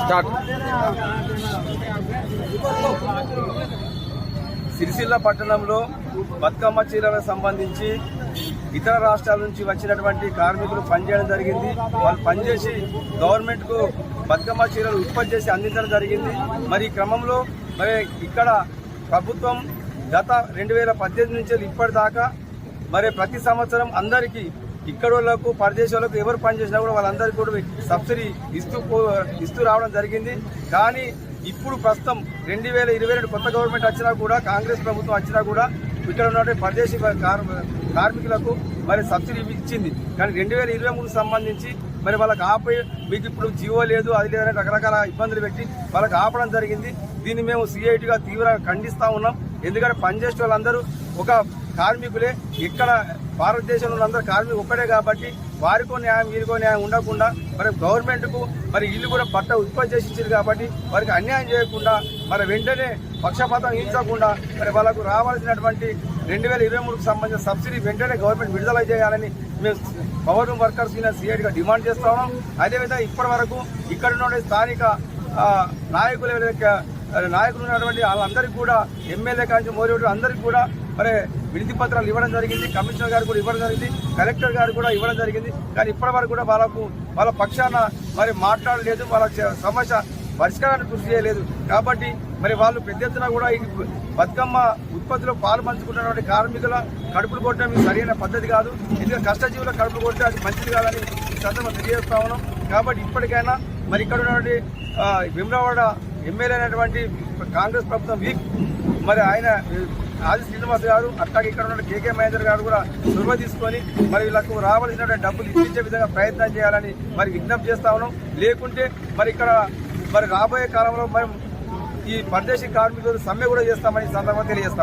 Start Sircilla పట్టణంలో బతుకమ్మ చీరలకు సంబంధించి ఇతర రాష్ట్రాల నుంచి వచ్చినటువంటి కార్మికులు పనిచేయడం జరిగింది. వాళ్ళు పనిచేసి గవర్నమెంట్కు బతుకమ్మ చీరలు ఉత్పత్తి చేసి అందించడం జరిగింది. మరి ఈ క్రమంలో మరి ఇక్కడ ప్రభుత్వం గత రెండు వేల పద్దెనిమిది నుంచి ఇప్పటిదాకా మరి ప్రతి సంవత్సరం అందరికీ ఇక్కడ వాళ్ళకు పరదేశ వాళ్ళకు ఎవరు పనిచేసినా కూడా వాళ్ళందరికీ కూడా సబ్సిడీ ఇస్తూ ఇస్తూ రావడం జరిగింది. కానీ ఇప్పుడు ప్రస్తుతం రెండు వేల ఇరవై రెండు కొత్త గవర్నమెంట్ వచ్చినా కూడా కాంగ్రెస్ ప్రభుత్వం వచ్చినా కూడా ఇక్కడ ఉన్నటువంటి పరదేశీ కార్- కార్మికులకు మరి సబ్సిడీ ఇచ్చింది. కానీ రెండు వేల ఇరవై మూడు సంబంధించి మరి వాళ్ళకి ఆపే మీకు ఇప్పుడు జీవో లేదు అది లేదని రకరకాల ఇబ్బందులు పెట్టి వాళ్ళకి ఆపడం జరిగింది. దీన్ని మేము సిఐటిగా తీవ్రంగా ఖండిస్తూ ఉన్నాం. ఎందుకంటే పనిచేసే వాళ్ళందరూ ఒక కార్మికులే ఇక్కడ భారతదేశంలో అందరూ కార్మికులు ఒక్కడే కాబట్టి వారికో న్యాయం వీరికో న్యాయం ఉండకుండా మరి గవర్నమెంట్కు మరి ఇల్లు కూడా పట్ట ఉత్పత్తి చేసి కాబట్టి వారికి అన్యాయం చేయకుండా మరి వెంటనే పక్షపాతం ఇచ్చకుండా మరి వాళ్ళకు రావాల్సినటువంటి రెండు వేల ఇరవై మూడుకు సంబంధించిన సబ్సిడీ వెంటనే గవర్నమెంట్ విడుదల చేయాలని మేము పవర్ వర్కర్స్ సీఐడిగా డిమాండ్ చేస్తా ఉన్నాం. అదేవిధంగా ఇప్పటి వరకు ఇక్కడ ఉన్న స్థానిక నాయకులు నాయకులు ఉన్నటువంటి వాళ్ళందరికీ కూడా ఎమ్మెల్యే కాంచి మోరేడు అందరికీ కూడా మరి వినతి పత్రాలు ఇవ్వడం జరిగింది కమిషనర్ గారు కూడా ఇవ్వడం జరిగింది కలెక్టర్ గారు కూడా ఇవ్వడం జరిగింది. కానీ ఇప్పటి వరకు కూడా వాళ్ళకు వాళ్ళ పక్షాన మరి మాట్లాడలేదు వాళ్ళ చ- సమస్య పరిష్కారానికి కృషి చేయలేదు. కాబట్టి మరి వాళ్ళు పెద్ద ఎత్తున కూడా ఈ బతుకమ్మ ఉత్పత్తిలో పాలు పంచుకున్నటువంటి కార్మికుల కడుపులు కొట్టడం సరైన పద్ధతి కాదు. ఎందుకంటే కష్టజీవుల కడుపులు కొడితే అది మంచిది కాదని ఈ సందర్భంగా తెలియజేస్తా ఉన్నాం. కాబట్టి ఇప్పటికైనా మరి ఇక్కడ ఉన్నటువంటి భీమరావాడ ఎమ్మెల్యే అయినటువంటి కాంగ్రెస్ ప్రభుత్వం వీక్. మరి ఆయన ఆది శ్రీనివాస్ గారు అట్లాగే ఇక్కడ ఉన్న కేకే మహేందర్ గారు కూడా చొరవ తీసుకొని మరి వీళ్ళకు రావాల్సినటువంటి డబ్బులు ఇప్పించే విధంగా ప్రయత్నం చేయాలని మరి విజ్ఞప్తి చేస్తా ఉన్నాం. లేకుంటే మరి ఇక్కడ మరి రాబోయే కాలంలో మరి ఈ పరదేశీ కార్మికులు సమ్మె కూడా చేస్తామని ఈ సందర్భంగా తెలియజేస్తా